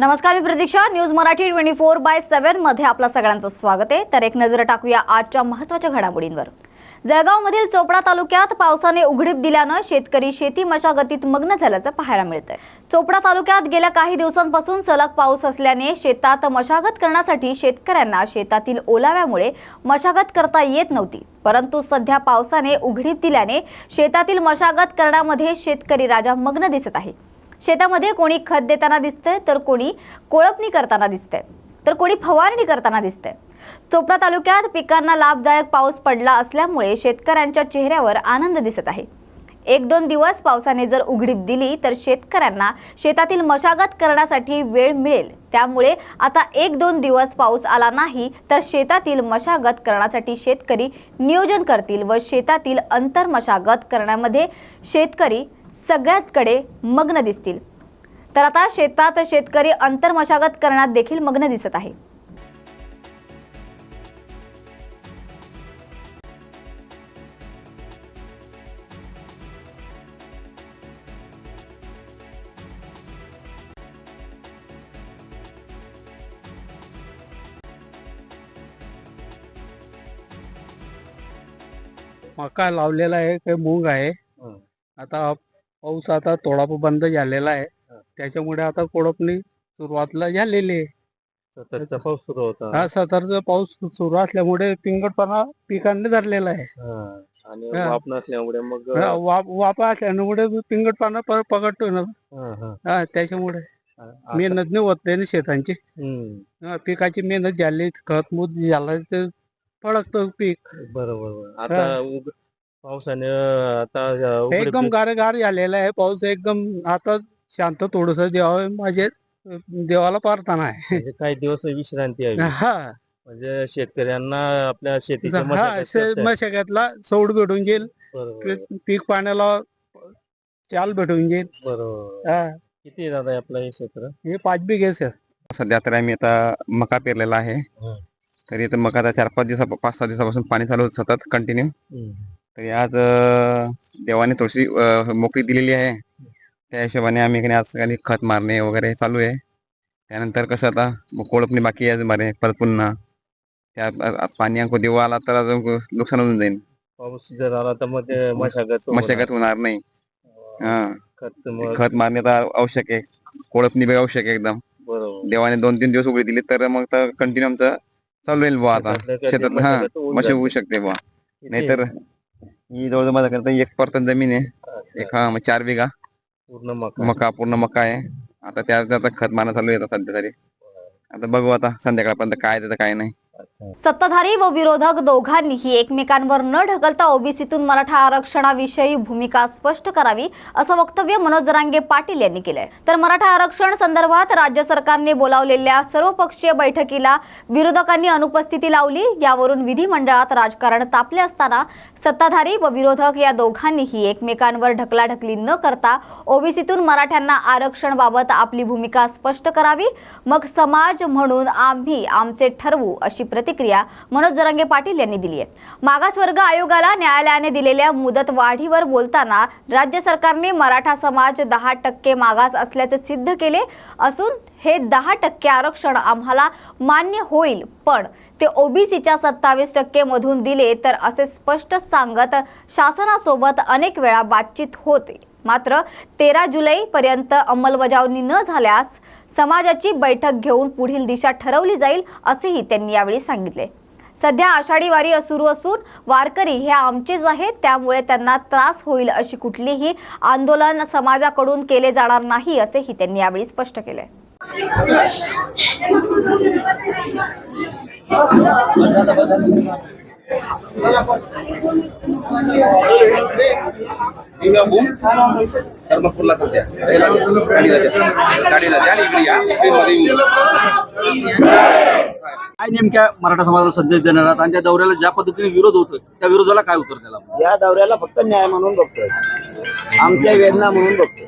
नमस्कार मी Pratiksha. News Marathi twenty four by सेव्हनमध्ये आपलं सगळ्यांचं स्वागत आहे. तर एक नजर टाकूया आजच्या महत्त्वाच्या घडामोडींवर. जळगावमधील चोपडा तालुक्यात पावसाने उघडीप दिल्यानं शेतकरी शेती मशागतीत मग्न झाल्याचं पाहायला मिळतंय. चोपडा तालुक्यात गेल्या काही दिवसांपासून सलग पाऊस असल्याने शेतात मशागत करण्यासाठी शेतकऱ्यांना शेतातील ओलाव्यामुळे मशागत करता येत नव्हती. परंतु सध्या पावसाने उघडीप दिल्याने शेतातील मशागत करण्यामध्ये शेतकरी राजा मग्न दिसत आहे. शेतामध्ये कोणी खत देताना दिसतंय तर कोणी कोळपणी करताना दिसतंय तर कोणी फवारणी करताना दिसतंय. चोपडा तालुक्यात पिकांना लाभदायक पाऊस पडला असल्यामुळे शेतकऱ्यांच्या चेहऱ्यावर आनंद दिसत आहे. एक दोन दिवस पावसाने जर उघडीप दिली तर शेतकऱ्यांना शेतातील मशागत करण्यासाठी वेळ मिळेल. त्यामुळे आता एक दोन दिवस पाऊस आला नाही तर शेतातील मशागत करण्यासाठी शेतकरी नियोजन करतील व शेतातील अंतर मशागत करण्यामध्ये शेतकरी सगळ्यातकडे मग्न दिसतील. तर आता शेतात शेतकरी अंतर मशागत करण्यात देखील मग्न दिसत आहे. मका लावलेला आहे काही मूग आहे. हं. आता पाऊस आता थोडा बंद झालेला आहे. त्याच्यामुळे आता कोळपणी सुरुवातला झालेली आहे सततचा पाऊस सुरू होता हा सतरचा पाऊस सुरू असल्यामुळे पिंगटपणा पिकांनी धरलेला आहे. आणि हा. वाप नसल्यामुळे मग हा, वाप वापा असल्यामुळे पिंगटपणा प- पकडतो ना हा, हा. हा त्याच्यामुळे मेहनत नाही होत नाही ना शेतांची हम्म. हा, पिकाची मेहनत झाली खत मूत झाला ते फळकतो पीक बरोबर बरोबर. आता उग- पावसाने आता उघडीप एकदम. गारगार झालेला आहे. पाऊस एकदम आता शांत थोडस देवा माझे देवाला प्रार्थना आहे. म्हणजे काही दिवस विश्रांती हवी. हा. म्हणजे शेतकऱ्यांना आपल्या शेतीच्या हा मशागत शे- करता येईल. मशागतला सौड भेटून जाईल. बरोबर. पीक- पाण्याला चाल भेटून जाईल. बरोबर. हा, किती आहे दादा आपलं हे क्षेत्र? हे पाच बिघे सर. सध्या तर आम्ही आता मका पेरलेला आहे. तरी आता मका आता चार पाच दिवसा पाच सहा दिवसापासून पाणी चालू होतं सतत कंटिन्यू. तरी आज देवाने थोडीशी मोकळी दिलेली आहे. त्या हिशोबाने आम्ही काही आज काही खत मारणे वगैरे चालू आहे. त्यानंतर कसं आता कोळपणी बाकी आहे मारे परत पुन्हा. त्या पाणी अंको देवा आला तर अजून नुकसान होऊन जाईल. पाऊस जर आला तर मग ते मशागत. मशागत होणार नाही. हा खत मग खत मारणे तर आवश्यक आहे. कोळपणी बी आवश्यक आहे एकदम. बरोबर. देवाने दोन तीन दिवस उघडी दिली तर मग तर कंटिन्यू आमचं चालू राहील बुवा आता. शेतात हा मशी. होऊ शकते बुवा. नाहीतर ही जवळजवळ माझ्याकडे एक पर्तन जमीन आहे. एक हा मग चार बिघा. पूर्ण मका. मका पूर्ण मका आहे. आता त्या आता खत मारणं चालू आहे आता सध्या तरी. आता बघू आता संध्याकाळपर्यंत काय त्याचं काय नाही. सत्ताधारी व विरोधक दोघांनीही एकमेकांवर न ढकलता ओबीसीतून मराठा आरक्षणाविषयी भूमिका स्पष्ट करावी असं वक्तव्य मनोज जरांगे पाटील यांनी केलंय. तर मराठा आरक्षण संदर्भात राज्य सरकारने बोलावलेल्या सर्वपक्षीय बैठकीला विरोधकांनी अनुपस्थिती लावली. यावरून विधिमंडळात राजकारण तापले असताना सत्ताधारी व विरोधक या दोघांनीही एकमेकांवर ढकलाढकली न करता ओबीसीतून मराठ्यांना आरक्षणबाबत आपली भूमिका स्पष्ट करावी. मग समाज म्हणून आम्ही आमचे ठरवू अशी प्रतिक्रिया मनोज जरांगे पाटील यांनी दिली आहे. मागासवर्ग आयोगाला न्यायालयाने दिलेल्या मुदत वाढीवर बोलताना राज्य सरकारने मराठा समाज दहा टक्के मागास असल्याचे सिद्ध केले. असून हे दहा टक्के आरक्षण आम्हाला मान्य होईल पण ते ओबीसीच्या सत्तावीस टक्के मधून दिले तर असे स्पष्ट सांगत शासनासोबत अनेक वेळा बातचीत होते. मात्र तेरा जुलैपर्यंत अंमलबजावणी न झाल्यास समाजाची बैठक घेऊन पुढील दिशा ठरवली जाईल असेही त्यांनी यावेळी सांगितले. सध्या आषाढी वारी सुरू असून वारकरी हे आमचेच आहेत त्यामुळे त्यांना त्रास होईल अशी कुठलीही आंदोलन समाजाकडून केले जाणार नाही असेही त्यांनी यावेळी स्पष्ट केले. धर्मपूरला गाडीला द्या इकडे या काय नेमक्या मराठा समाजाला संदेश देणार आहात? आणि त्या दौऱ्याला ज्या पद्धतीने विरोध होतोय त्या विरोधाला काय उत्तर द्यायला? या दौऱ्याला फक्त न्याय म्हणून बघतोय. आमच्या वेदना म्हणून बघतोय.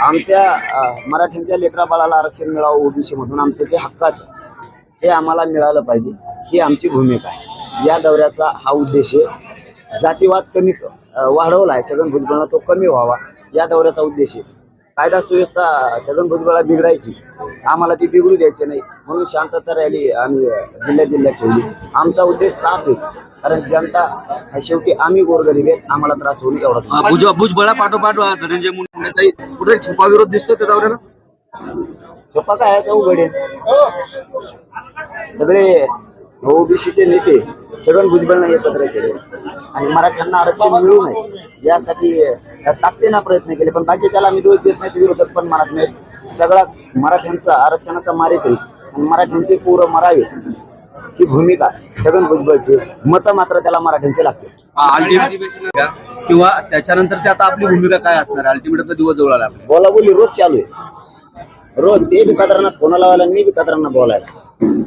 आमच्या मराठ्यांच्या लेकरा बाळाला आरक्षण मिळावं ओबीसी मधून आमचं ते हक्काचं हे आम्हाला मिळालं पाहिजे. ही आमची भूमिका आहे. या दौऱ्याचा हा उद्देश आहे. जातीवाद कमी वाढवला आहे. छगन भुजबळला तो कमी व्हावा. या दौऱ्याचा उद्देश आहे. कायदा सुव्यवस्था छगन भुजबळला बिघडायची. आम्हाला ती बिघडू द्यायची नाही. म्हणून शांतता रॅली आम्ही जिल्ह्या जिल्ह्यात ठेवली. आमचा उद्देश साफ आहे. कारण जनता शेवटी आम्ही गोरगरीब आहेत आम्हाला त्रास होईल भुज भुजबळा पाठोपाठ धनंजय मुंडेचाही कुठे छुपा विरोध दिसतो त्या दौऱ्याला? सोपा काय याचा उघड आहे. सगळे ओबीसीचे नेते छगन भुजबळनं एकत्र केले. आणि मराठ्यांना आरक्षण मिळू नये. यासाठी ताकदीनं प्रयत्न केले. पण बाकीच्याला आम्ही दोष देत नाहीत विरोधक पण म्हणत नाहीत. सगळा मराठ्यांचा आरक्षणाचा मारेकरी आणि मराठ्यांचे पोरं मरावे ही भूमिका छगन भुजबळची मतं मात्र त्याला मराठ्यांचे लागते किंवा त्याच्यानंतर ते आता आपली भूमिका काय असणार? अल्टिमेट दिवस जवळ आला बोला बोली रोज चालू आहे. रोज ते बी कदरांना फोन लावायला आणि मी बी कदरांना बोलायला.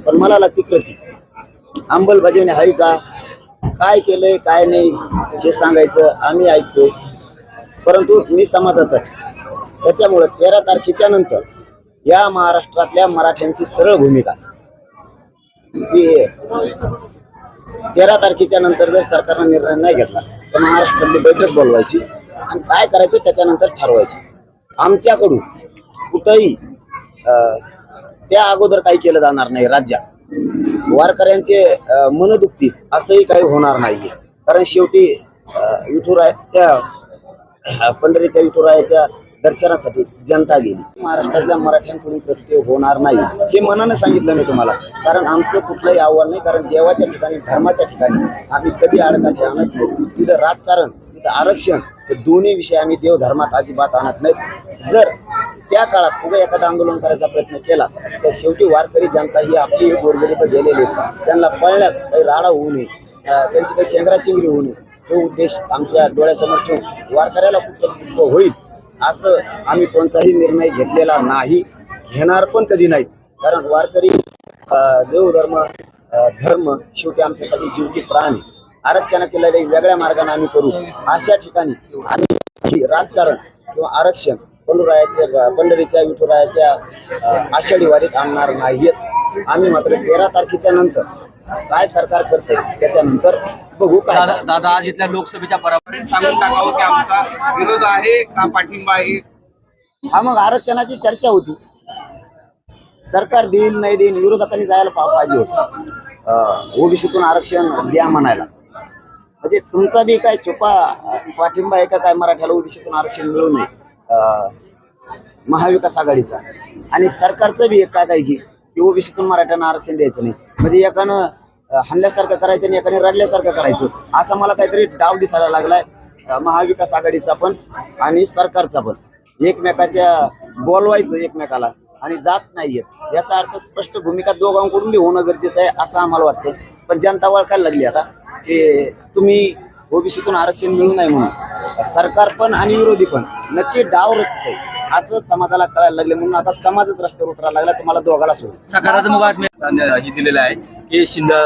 पण मला लागते प्रती अंमलबजावणी आहे का? काय केलंय काय नाही हे सांगायचं आम्ही ऐकतो परंतु मी समाजाचाच त्याच्यामुळे तेरा तारखेच्या नंतर या महाराष्ट्रातल्या मराठ्यांची सरळ भूमिका. तेरा तारखेच्या नंतर जर सरकारनं निर्णय नाही घेतला तर महाराष्ट्रातली बैठक बोलवायची आणि काय करायचं त्याच्यानंतर ठरवायचं. आमच्याकडून कुठंही अं, त्या अगोदर काही केलं जाणार नाही राज्यात. वारकऱ्यांचे मन दुखतील असंही काही होणार नाहीये. कारण शेवटी अं, विठुरायाच्या पंढरीच्या विठुरायाच्या दर्शनासाठी जनता गेली. महाराष्ट्रातल्या मराठ्यांकडून कृत्य होणार नाही हे मनानं सांगितलं मी तुम्हाला. कारण आमचं कुठलंही आव्हान नाही कारण देवाच्या ठिकाणी धर्माच्या ठिकाणी आम्ही कधी आडकाठी आणत नाही. तिथं राजकारण तिथं आरक्षण हे दोन्ही विषय आम्ही देवधर्मात अजिबात आणत नाहीत. जर त्या काळात उगा एखादा आंदोलन करायचा प्रयत्न केला तर शेवटी वारकरी जनता ही आपली गोरगरीब गेलेली आहेत. त्यांना पळण्यात काही राडा होऊ नये त्यांची काही चेंगराचेंगरी होऊ नये. तो उद्देश आमच्या डोळ्यासमोर ठेवून वारकऱ्याला कुठं होईल असं आम्ही कोणताही निर्णय घेतलेला नाही घेणार पण कधी नाही कारण वारकरी देवधर्म धर्म शेवटी आमच्यासाठी जीवकी प्राण. आहे आरक्षणाची लढाई वेगळ्या मार्गाने आम्ही करू. अशा ठिकाणी आम्ही राजकारण किंवा आरक्षण पंढुरायाच्या पंढरीच्या विठुरायाच्या आषाढी वारीत आणणार नाहीत आम्ही मात्र तेरा तारखेच्या नंतर काय सरकार करते त्याच्यानंतर बघू काय दादा दादा आज इथल्या लोकसभेच्या पराभव सांगून टाकावं की आमचा विरोध आहे का पाठिंबा आहे? हा मग आरक्षणाची चर्चा होती. सरकार देईल नाही देईल विरोधकांनी जायला पा- पाहिजे होतं. ओबीसीतून आरक्षण द्या म्हणायला. म्हणजे तुमचा बी काय छुपा अं, पाठिंबा आहे का काय मराठ्याला ओबीसीतून आरक्षण मिळू नये? अं, महाविकास आघाडीचा. आणि सरकारचं बी एक काय काय की की ओबीसीतून मराठ्यांना आरक्षण द्यायचं नाही. म्हणजे एकानं हल्ल्यासारखं करायचं आणि एकाने रडल्यासारखं करायचं. असा मला काहीतरी डाव दिसायला लागलाय महाविकास आघाडीचा पण आणि सरकारचा पण. एकमेकाच्या बोलवायचं एकमेकाला आणि जात नाहीयेत याचा अर्थ स्पष्ट भूमिका दोघांकडून बी होणं गरजेचं आहे असं आम्हाला वाटतं पण जनता वळखायला लागली आता की तुम्ही ओबीसीतून आरक्षण मिळू नये म्हणून. सरकार पण आणि विरोधी पण. नक्की डाव रचतंय. असं समाजाला कळायला लागले म्हणून आता समाजच रस्त्यावर उतरायला लागला. तुम्हाला दोघाला सोडून. सकारात्मक बातमी हे दिलेलं आहे की शिंदे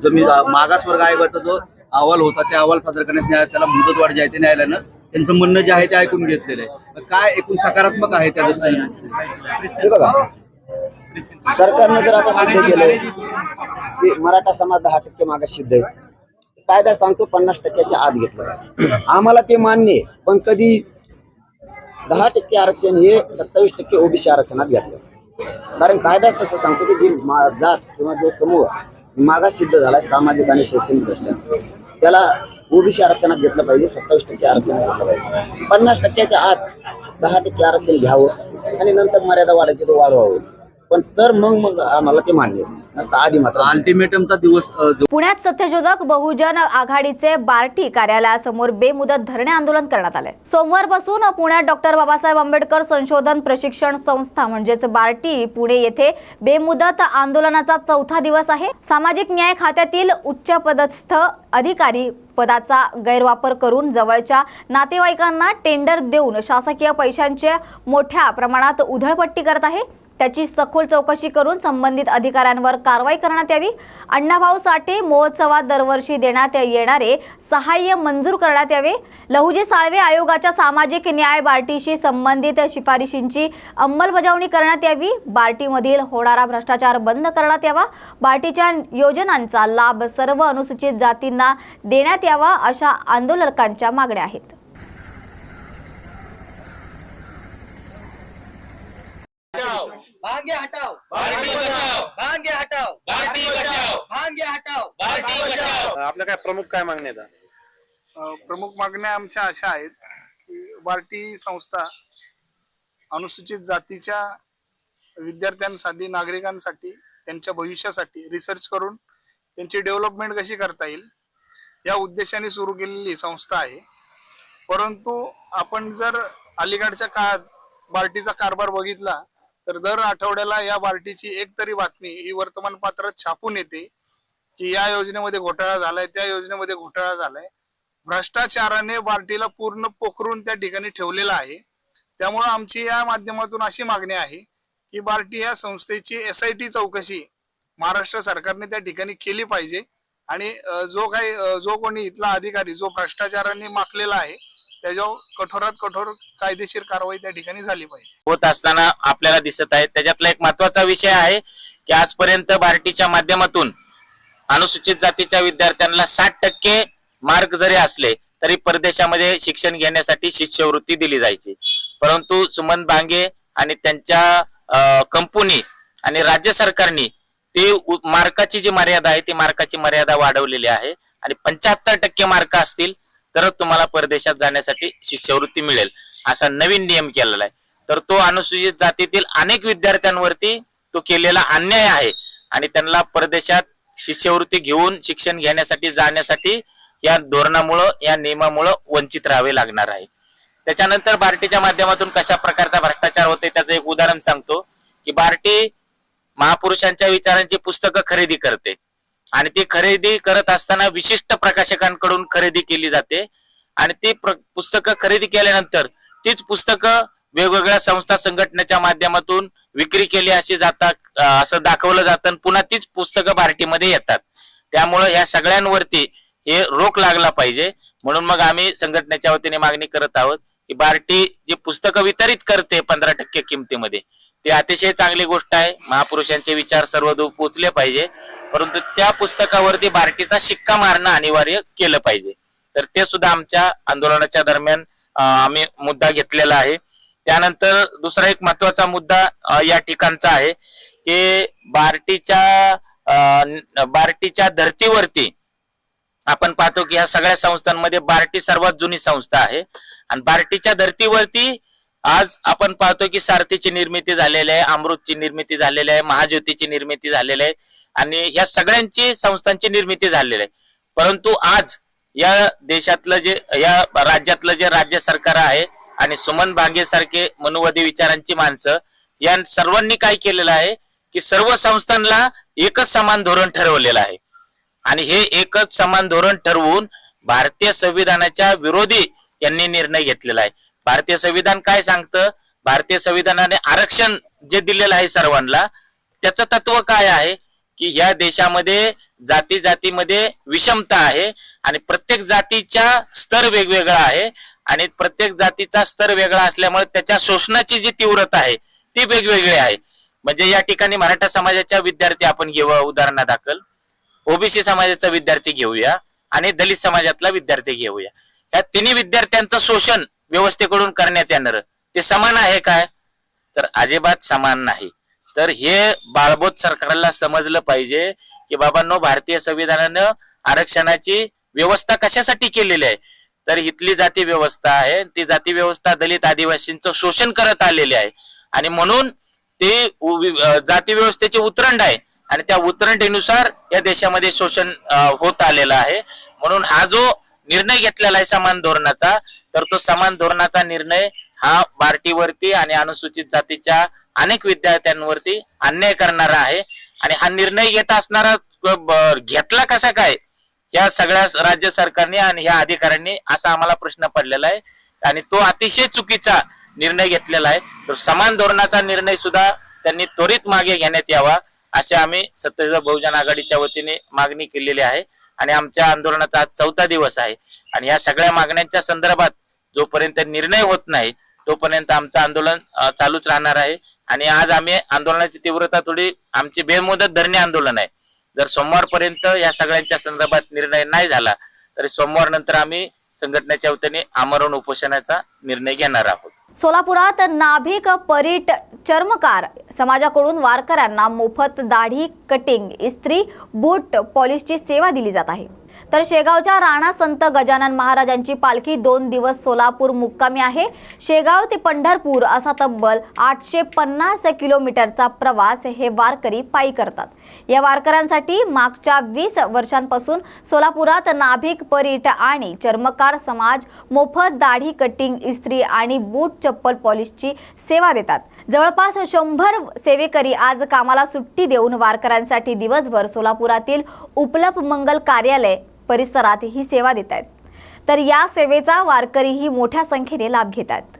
जमीन मागासवर्ग आयोगाचा जो अहवाल होता त्या अहवाल सादर करण्यात न्याय त्याला मुदतवाढ जी आहे ते न्यायालयानं त्यांचं म्हणणं जे आहे ते ऐकून घेतलेलं आहे. काय एकूण सकारात्मक आहे त्या दृष्टीने? बघा. सरकारनं जर आता सिद्ध केलं की मराठा समाज दहा टक्के मागास सिद्ध आहे. कायदा सांगतो पन्नास टक्क्याच्या आत घेतलं पाहिजे. आम्हाला ते मान्य आहे पण कधी दहा टक्के आरक्षण हे सत्तावीस टक्के ओबीसी आरक्षणात घेतलं. कारण कायदा तसं सांगतो की जी मा- जात किंवा जो समूह मागास सिद्ध झालाय सामाजिक आणि शैक्षणिक दृष्ट्या त्याला ओबीसी आरक्षणात घेतलं पाहिजे सत्तावीस टक्के आरक्षणात घेतलं पाहिजे. पन्नास टक्क्याच्या आत दहा टक्के आरक्षण घ्यावं आणि नंतर मर्यादा वाढायची तो वाढवावं. पण तर मग मग आम्हाला ते मान्य आहे. नसतं आधी मात्र अल्टिमेटमचा दिवस अ, जो पुण्यात सत्यशोधक बहुजन आघाडीचे बार्टी कार्यालयासमोर बेमुदत धरणे आंदोलन करण्यात आले सोमवारपासून पुण्यात डॉक्टर बाबासाहेब आंबेडकर संशोधन प्रशिक्षण संस्था म्हणजेच बार्टी पुणे येथे बेमुदत आंदोलनाचा चौथा दिवस आहे. सामाजिक न्याय खात्यातील उच्च पदस्थ अधिकारी पदाचा गैरवापर करून जवळच्या नातेवाईकांना टेंडर देऊन शासकीय पैशांचे मोठ्या प्रमाणात उधळपट्टी करत आहे. त्याची सखोल चौकशी करून संबंधित अधिकाऱ्यांवर कारवाई करण्यात यावी. अण्णाभाऊ साठे महोत्सवात दरवर्षी देण्यात येणारे सहाय्य मंजूर करण्यात यावे. लहुजी साळवे आयोगाच्या सामाजिक न्याय बार्टीशी संबंधित शिफारशींची अंमलबजावणी करण्यात यावी. बार्टीमधील होणारा भ्रष्टाचार बंद करण्यात यावा. बार्टीच्या योजनांचा लाभ सर्व अनुसूचित जातींना देण्यात यावा अशा आंदोलकांच्या मागण्या आहेत. भांगे हटाओ। बार्टी बचाओ। भांगे हटाओ। बार्टी बचाओ। भांगे हटाओ। बार्टी बचाओ। आपल्या काय प्रमुख काय मागण्या आहेत? प्रमुख मागण्या आमच्या अशा आहेत की बार्टी संस्था अनुसूचित जातीच्या विद्यार्थ्यांसाठी नागरिकांसाठी त्यांच्या भविष्यासाठी रिसर्च करून त्यांची डेव्हलपमेंट कशी करता येईल या उद्देशाने सुरू केलेली संस्था आहे. परंतु आपण जर अलीकडच्या काळात बार्टीचा कारभार बघितला तर दर आठवड्याला या बार्टीची एक तरी बातमी ही वर्तमानपत्रात छापून येते की या योजनेमध्ये घोटाळा झालाय त्या योजनेमध्ये घोटाळा झालाय. भ्रष्टाचाराने बार्टीला पूर्ण पोखरून त्या ठिकाणी ठेवलेला आहे. त्यामुळं आमची या माध्यमातून अशी मागणी आहे की बार्टी या संस्थेची एस आय टी चौकशी महाराष्ट्र सरकारने त्या ठिकाणी केली पाहिजे. आणि जो काही जो कोणी इथला अधिकारी जो भ्रष्टाचाराने माखलेला आहे त्याच्यावर कठोरात कठोर कायदेशीर कारवाई त्या ठिकाणी झाली पाहिजे. होत असताना आपल्याला दिसत आहे. त्याच्यातला एक महत्त्वाचा विषय आहे की आजपर्यंत बार्टीच्या माध्यमातून अनुसूचित जातीच्या विद्यार्थ्यांना साठ टक्के मार्क जरी असले तरी परदेशामध्ये शिक्षण घेण्यासाठी शिष्यवृत्ती दिली जायची. परंतु सुमन बांगे आणि त्यांच्या कंपनी आणि राज्य सरकारने ते मार्काची जी मर्यादा आहे ती मार्काची मर्यादा वाढवलेली आहे. आणि पंच्याहत्तर टक्के मार्क असतील तरच तुम्हाला परदेशात जाण्यासाठी शिष्यवृत्ती मिळेल. असा नवीन नियम केलेला आहे. तर तो अनुसूचित जातीतील अनेक विद्यार्थ्यांवरती तो केलेला अन्याय आहे. आणि त्यांना परदेशात शिष्यवृत्ती घेऊन शिक्षण घेण्यासाठी जाण्यासाठी या धोरणामुळं या नियमामुळं वंचित राहावे लागणार आहे. त्याच्यानंतर बार्टीच्या माध्यमातून कशा प्रकारचा भ्रष्टाचार होते त्याचं एक उदाहरण सांगतो की बार्टी महापुरुषांच्या विचारांची पुस्तकं खरेदी करते. आणि ती खरेदी करत असताना विशिष्ट प्रकाशकांकडून खरेदी केली जाते. आणि ती प्र- पुस्तकं खरेदी केल्यानंतर तीच पुस्तकं वेगवेगळ्या संस्था संघटनेच्या माध्यमातून विक्री केली अशी जातात असं दाखवलं जातं आणि पुन्हा तीच पुस्तकं बार्टीमध्ये येतात. त्यामुळं या सगळ्यांवरती हे रोख लागला पाहिजे. म्हणून मग आम्ही संघटनेच्या वतीने मागणी करत आहोत की बार्टी जी पुस्तकं वितरित करते पंधरा टक्के किमतीमध्ये ती अतिशय चांगली गोष्ट आहे. महापुरुषांचे विचार सर्व पोचले पाहिजे. परंतु त्या पुस्तकावरती बार्टीचा शिक्का मारणं अनिवार्य केलं पाहिजे. तर ते सुद्धा आमच्या आंदोलनाच्या दरम्यान आम्ही मुद्दा घेतलेला आहे. त्यानंतर दुसरा एक महत्त्वाचा मुद्दा या ठिकाणचा आहे की बार्टीच्या अं, बार्टीच्या धर्तीवरती आपण पाहतो की ह्या सगळ्या संस्थांमध्ये बार्टी सर्वात जुनी संस्था आहे. आणि बार्टीच्या धर्तीवरती आज आपण पाहतो की सारथीची निर्मिती झालेली आहे अमृतची निर्मिती झालेली आहे महाज्योतीची निर्मिती झालेली आहे आणि ह्या सगळ्यांची संस्थांची निर्मिती झालेली आहे. परंतु आज या देशातलं जे या राज्यातलं जे राज्य सरकार आहे आणि सुमन भांगे सारखे मनुवादी विचारांची माणसं या सर्वांनी काय केलेलं आहे की सर्व संस्थांना एकच समान धोरण ठरवलेलं आहे. आणि हे एकच समान धोरण ठरवून भारतीय संविधानाच्या विरोधी यांनी निर्णय घेतलेला आहे. भारतीय संविधान काय सांगतं? भारतीय संविधानाने आरक्षण जे दिलेलं आहे सर्वांना त्याचं तत्व काय आहे? की ह्या देशामध्ये जाती जातीमध्ये विषमता आहे आणि प्रत्येक जातीचा स्तर वेगवेगळा आहे आणि प्रत्येक जातीचा स्तर वेगळा असल्यामुळे त्याच्या शोषणाची जी तीव्रता आहे ती वेगवेगळी आहे. म्हणजे या ठिकाणी मराठा समाजाच्या विद्यार्थी आपण घेऊ उदाहरणादाखल ओबीसी समाजाचा विद्यार्थी घेऊया आणि दलित समाजातला विद्यार्थी घेऊया. या तिन्ही विद्यार्थ्यांचं शोषण व्यवस्थेकडून करण्यात येणार. ते समान आहे काय? तर अजिबात समान नाही. तर हे बाळबोध सरकारला समजलं पाहिजे की बाबांनो भारतीय संविधानानं आरक्षणाची व्यवस्था कशासाठी केलेली आहे? तर इथली जाती व्यवस्था आहे. ती जाती व्यवस्था दलित आदिवासींचं शोषण करत आलेली आहे. आणि म्हणून ते जाती व्यवस्थेचे उतरंड आहे. आणि त्या उतरंडीनुसार या देशामध्ये शोषण होत आलेलं आहे. म्हणून हा जो निर्णय घेतलेला आहे समान धोरणाचा तर तो समान धोरणाचा निर्णय हा बार्टीवरती आणि अनुसूचित जातीच्या अनेक विद्यार्थ्यांवरती अन्याय करणारा आहे. आणि हा निर्णय घेत असणारा घेतला कसा काय? या सगळ्या राज्य सरकारने आणि ह्या अधिकाऱ्यांनी असा आम्हाला प्रश्न पडलेला आहे. आणि तो अतिशय चुकीचा निर्णय घेतलेला आहे. तर समान धोरणाचा निर्णय सुद्धा त्यांनी त्वरित मागे घेण्यात यावा असे आम्ही सत्तेचा बहुजन आघाडीच्या वतीने मागणी केलेली आहे. आणि आमच्या आंदोलनाचा आज चौथा दिवस आहे. आणि या सगळ्या मागण्यांच्या संदर्भात जोपर्यंत निर्णय होत नाही तोपर्यंत आमचं आंदोलन चालूच राहणार आहे. आणि आज आम्ही आंदोलनाची तीव्रता थोडी आमची बेमुदत धरणे आंदोलन आहे. जर सोमवारपर्यंत या सगळ्यांच्या संदर्भात निर्णय नाही झाला तरी सोमवार नंतर आम्ही संघटनेच्या वतीने आमरण उपोषणाचा निर्णय घेणार आहोत. सोलापुरात नाभिक परीट चर्मकार समाजाकडून वारकऱ्यांना मोफत दाढी कटिंग इस्त्री बूट पॉलिशची सेवा दिली जात आहे. तर शेगावच्या राणा संत गजानन महाराजांची पालखी दोन दिवस सोलापूर मुक्कामी आहे. शेगाव ते पंढरपूर असा तब्बल आठशे पन्नास किलोमीटरचा प्रवास हे वारकरी पायी करतात. या वारकऱ्यांसाठी मागच्या वीस वर्षांपासून सोलापुरात नाभिक परीट आणि चर्मकार समाज मोफत दाढी कटिंग इस्त्री आणि बूट चप्पल पॉलिशची सेवा देतात. जवळपास शंभर सेवेकरी आज कामाला सुट्टी देऊन वारकऱ्यांसाठी दिवसभर सोलापुरातील उपलप मंगल कार्यालय परिसरात ही सेवा देत आहेत. तर या सेवेचा वारकरीही मोठ्या संख्येने लाभ घेत आहेत.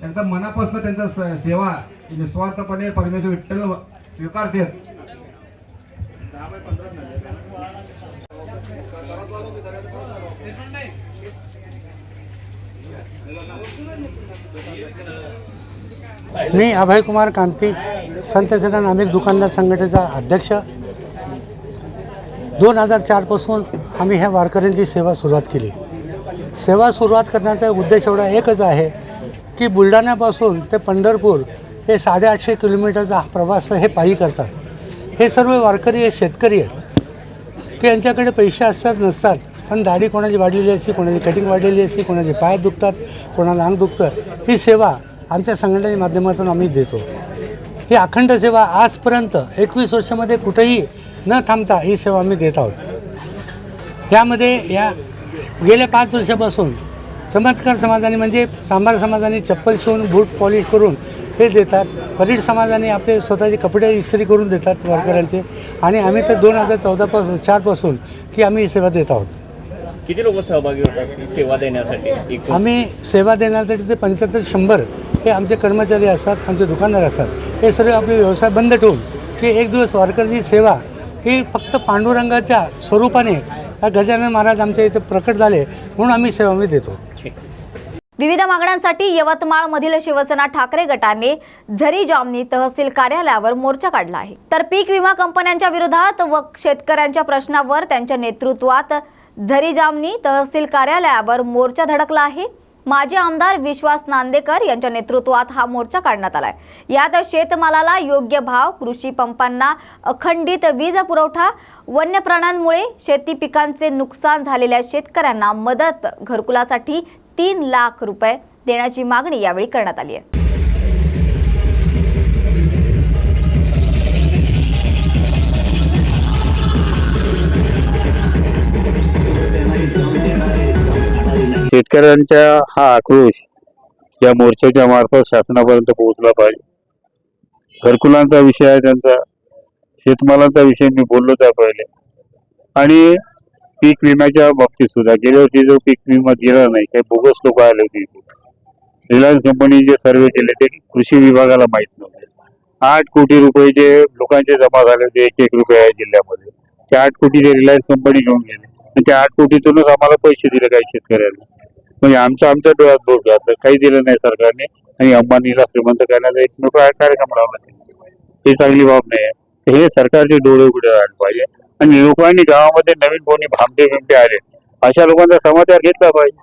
त्यांचा मनापासून त्यांचा सेवा निस्वार्थपणे परमेश्वर विठ्ठल स्वीकारते मी अभय कुमार कांती संत सेना नामिक दुकानदार संघटनेचा अध्यक्ष. दोन हजार चारपासून आम्ही ह्या वारकऱ्यांची सेवा सुरुवात केली. सेवा सुरुवात करण्याचा उद्देश एवढा एकच आहे की बुलढाण्यापासून ते पंढरपूर हे साडेआठशे किलोमीटरचा हा प्रवास हे पायी करतात. हे सर्व वारकरी हे शेतकरी आहेत. की यांच्याकडे पैसे असतात नसतात. पण दाढी कोणाची वाढलेली असते कोणाची कटिंग वाढलेली असते कोणाचे पाय दुखतात कोणाला अंग दुखतं ही सेवा आमच्या संघटनेच्या माध्यमातून आम्ही देतो. ही अखंड सेवा आजपर्यंत एकवीस वर्षामध्ये कुठेही न थांबता ही सेवा आम्ही देत आहोत. यामध्ये या गेल्या पाच वर्षापासून चमत्कार समाजाने म्हणजे सांबार समाजाने चप्पल शिवून बूट पॉलिश करून हे देतात. परीड समाजाने आपले स्वतःचे कपडे इस्त्री करून देतात वारकऱ्यांचे. आणि आम्ही तर दोन हजार चौदापासून चारपासून की आम्ही ही सेवा देत आहोत. किती लोक सहभागी होतात सेवा देण्यासाठी? आम्ही सेवा देण्यासाठी ते पंच्याहत्तर शंभर हे आमचे कर्मचारी असतात आमचे दुकानदार असतात. हे सर्व आपले व्यवसाय बंद ठेवून की एक दिवस वारकऱ्यांची सेवा ही फक्त पांडुरंगाच्या स्वरूपाने गजानन महाराज आमच्या इथे प्रकट झाले म्हणून आम्ही सेवा आम्ही देतो. विविध मागण्यांसाठी यवतमाळमधील शिवसेना ठाकरे गटाने झरी जामनी तहसील कार्यालयावर मोर्चा काढला आहे. तर पीक विमा कंपन्यांच्या विरोधात व शेतकऱ्यांच्या प्रश्नावर त्यांच्या नेतृत्वात झरी जामनी तहसील कार्यालयावर मोर्चा धडकला आहे. माजी आमदार विश्वास नांदेकर यांच्या नेतृत्वात हा मोर्चा काढण्यात आलाय. यात शेतमालाला योग्य भाव कृषी पंपांना अखंडित वीज पुरवठा वन्य प्राण्यांमुळे शेती पिकांचे नुकसान झालेल्या शेतकऱ्यांना मदत घरकुलासाठी तीन लाख रुपये देण्याची मागणी यावेळी करण्यात आली आहे. शेतकऱ्यांचा हा आक्रोश या मोर्चाच्या मार्फत शासनापर्यंत पोहोचला पाहिजे. घरकुलांचा विषय आहे त्यांचा शेतमालाचा विषय मी बोललो त्या पहिले. आणि पीक विम्याच्या बाबतीत सुद्धा गेल्या वर्षी जो पीक विमा दिला नाही काही बोगस लोक आले होते रिलायन्स कंपनी जे सर्वे केले ते कृषी विभागाला माहीत नव्हते. आठ कोटी रुपये जे लोकांचे जमा झाले होते एक एक रुपये या जिल्ह्यामध्ये. ते आठ कोटी जे रिलायन्स कंपनी घेऊन गेले. आणि त्या आठ कोटीतूनच आम्हाला पैसे दिले काही शेतकऱ्यांना. म्हणजे आमच्या आमच्या डोळ्यात बोट घातलं काही दिलं नाही सरकारने. आणि अंबानीला श्रीमंत करण्याचा एक मोठा कार्यक्रम लावला हे चांगली बाब नाही आहे. हे सरकारचे डोळे उघडे राहिले पाहिजे. आणि लोकांनी गावामध्ये नवीन कोणी भामटे बिमटे आले अशा लोकांचा समाचार घेतला पाहिजे.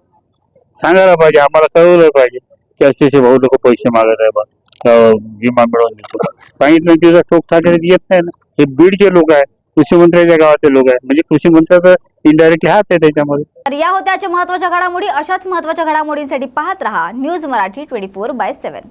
सांगायला पाहिजे आम्हाला कळवलं पाहिजे की असे असे भाऊ लोक पैसे मागत आहे बा. विमा मिळवून देतो सांगितलं तिचा ठोक ठाकरे येत नाही ना. हे बीडचे लोक आहे कृषी मंत्र्याच्या गावाचे लोक आहे म्हणजे कृषी मंत्र्याचा इनडायरेक्ट हात आहे त्याच्यामध्ये. तर या होत्याच्या महत्त्वाच्या घडामोडी अशाच महत्त्वाच्या घडामोडींसाठी पाहत रहा news Marathi twenty four by seven.